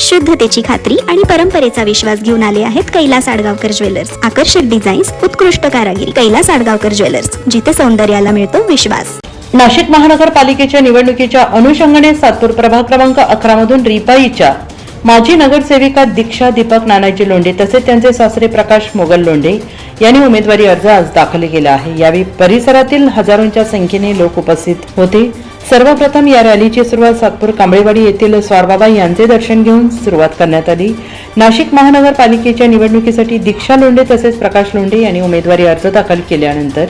शुद्धतेची खात्री आणि परंपरेचा विश्वास घेऊन आले आहेत कैलास आडगावकर ज्वेलर्स. आकर्षक डिझाईन्स उत्कृष्ट कारागिरी. कैलास आडगावकर ज्वेलर्स जिथे सौंदर्याला मिळतो विश्वास. नाशिक महानगरपालिकेच्या निवडणुकीच्या अनुषंगाने सातपूर प्रभाग क्रमांक अकरा मधून रिपाईच्या माजी नगरसेविका दीक्षा दीपक नानाजी लोंढे तसेच त्यांचे सासरे प्रकाश मोगल लोंढे यांनी उमेदवारी अर्ज आज दाखल केला आहे. यावेळी परिसरातील हजारोंच्या संख्येने लोक उपस्थित होते. सर्वप्रथम या रॅलीची सुरुवात सातपूर कांबळेवाडी येथील स्वारबाबा यांचे दर्शन घेऊन सुरुवात करण्यात आली. नाशिक महानगरपालिकेच्या निवडणुकीसाठी दीक्षा लोंढे तसेच प्रकाश लोंढे यांनी उमेदवारी अर्ज दाखल केल्यानंतर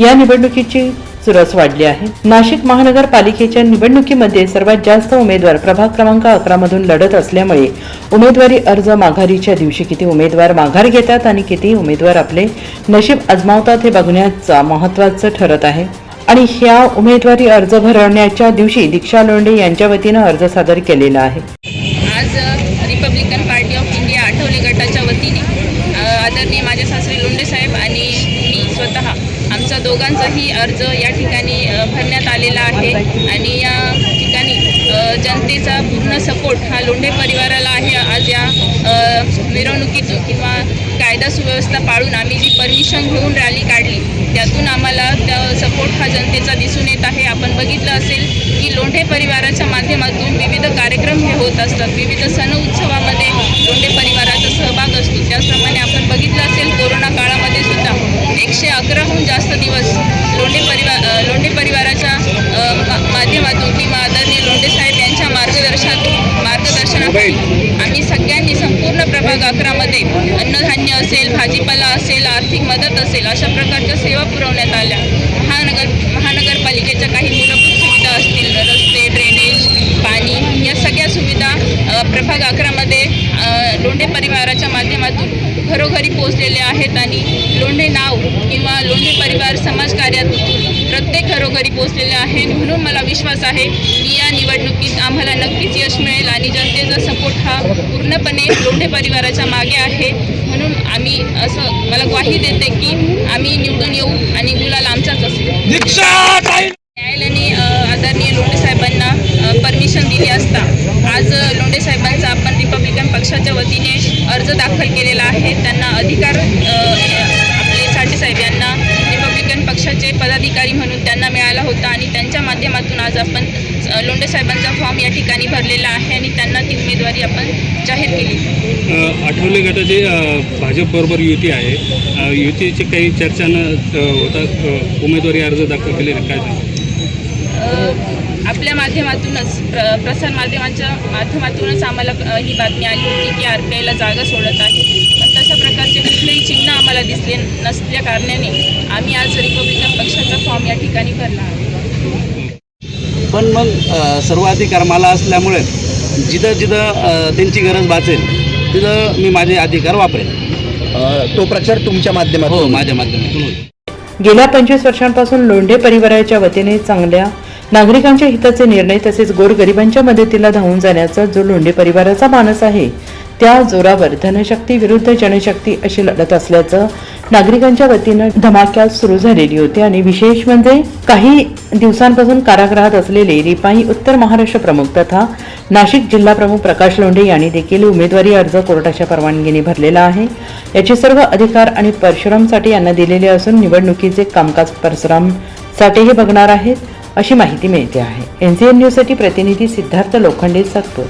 या निवडणुकीची चुरस वाढली आहे. नाशिक महानगरपालिकेच्या निवडणुकीमध्ये सर्वात जास्त उमेदवार प्रभाग क्रमांक अकरा मधून लढत असल्यामुळे उमेदवारी अर्ज माघारीच्या दिवशी किती उमेदवार माघार घेतात आणि किती उमेदवार आपले नशीब आजमावतात हे बघण्याचा महत्वाचं ठरत आहे. आणि ह्या उमेदवारी अर्ज भरण्याच्या दिवशी दीक्षा लोंढे यांच्या वतीनं अर्ज सादर केलेला आहे. आज Republican party of India Athawale गटाच्या वतीने आदरणीय माझे सासरे लोंढे साहेब आणि मी स्वतः आमचा दोघांचाही अर्ज या ठिकाणी भरण्यात आलेला आहे. आणि या ठिकाणी जनतेचा पूर्ण सपोर्ट हा लोंढे परिवाराला आहे. आज या मिरवणुकीतून किंवा कायदा सुव्यवस्था पाळून आम्ही जी परमिशन घेऊन रॅली काढली त्यातून आम्हाला त्या सपोर्ट हा जनतेचा दिसून येत आहे. आपण बघितलं असेल की लोंढे परिवाराच्या माध्यमातून विविध कार्यक्रम हे होत असतात. विविध सण उत्सवामध्ये लोंढे परिवाराचा सहभाग असतो. त्याचप्रमाणे आपण बघितलं असेल कोरोना काळामध्ये सुद्धा एकशे अकराहून जास्त दिवस आम्ही सगळ्यांनी संपूर्ण प्रभाग अकरामध्ये अन्नधान्य असेल भाजीपाला असेल आर्थिक मदत असेल अशा प्रकारच्या सेवा पुरवण्यात आल्या. महानगर महानगरपालिकेच्या काही मूलभूत सुविधा असतील रस्ते ड्रेनेज पाणी या सगळ्या सुविधा प्रभाग अकरामध्ये लोंढे परिवाराच्या माध्यमातून घरोघरी पोहोचलेले आहेत आणि लोंढे नाव किंवा लोंढे परिवार समाज घरोघरी पोहोचलेले आहे म्हणून मला विश्वास आहे की या निवडणुकीत आम्हाला नक्कीच यश मिळेल आणि जनतेचा सपोर्ट हा पूर्णपणे लोंढे परिवाराच्या मागे आहे. म्हणून आम्ही असं मला ग्वाही देते की आम्ही निवडून येऊ आणि गुलाल आमचाच असेल न्यायालयाने आदरणीय लोंढे साहेबांना परमिशन दिली असता आज लोंढे साहेबांचा आपण रिपब्लिकन पक्षाच्या वतीने अर्ज दाखल केलेला आहे. त्यांना अधिकार पक्षाचे पदाधिकारी म्हणून त्यांना मिळाला होता आणि त्यांच्या माध्यमातून आज आपण लोंढे साहेबांचा फॉर्म या ठिकाणी भरलेला आहे आणि त्यांना ती उमेदवारी आपण जाहीर केली. आठवले गटाची भाजपबरोबर युती आहे युतीची काही चर्चा न अ, होता उमेदवारी अर्ज दाखल केले काय आपल्या माध्यमातूनच प्र प्रसार माध्यमांच्या माध्यमातूनच आम्हाला ही बातमी आली होती की आर पी आयला जागा सोडत आहे. प्रकारचे कुठलेही चिन्ह आम्हाला दिसले नसल्या कारणाने आम्ही आज रिपब्लिकन पक्षाचा फॉर्म या ठिकाणी भरला आहे पण मग अ, सर्व अधिकार मला असल्यामुळे जिथं जिथं त्यांची गरज भासेल तिथं मी माझे अधिकार वापरेन. अ, तो प्रचार तुमच्या हो माध्यमातून माझ्या माध्यमातून होईल. गेल्या पंचवीस वर्षांपासून लोंढे परिवाराच्या वतीने चांगल्या नागरिकांच्या हिताचे निर्णय तसेच गोरगरिबांच्या मदतीला धावून जाण्याचा जो लोंढे परिवाराचा मानस आहे त्या जोरावर धनशक्ती विरुद्ध जनशक्ती अशी लढत असल्याचं नागरिकांच्या वतीनं धमाक्यात सुरू झालेली होती आणि विशेष म्हणजे काही दिवसांपासून कारागृहात असलेले रिपाई उत्तर महाराष्ट्र प्रमुख तथा नाशिक जिल्हा प्रमुख प्रकाश लोंढे यांनी देखील उमेदवारी अर्ज कोर्टाच्या परवानगीने भरलेला आहे. याचे सर्व अधिकार आणि परशुरामसाठी यांना दिलेले असून निवडणुकीचे कामकाज परशुराम साठे हे बघणार आहेत अशी माहिती मिळते आहे. एन जी एन न्यूजसाठी प्रतिनिधी सिद्धार्थ लोखंडे सातपूर.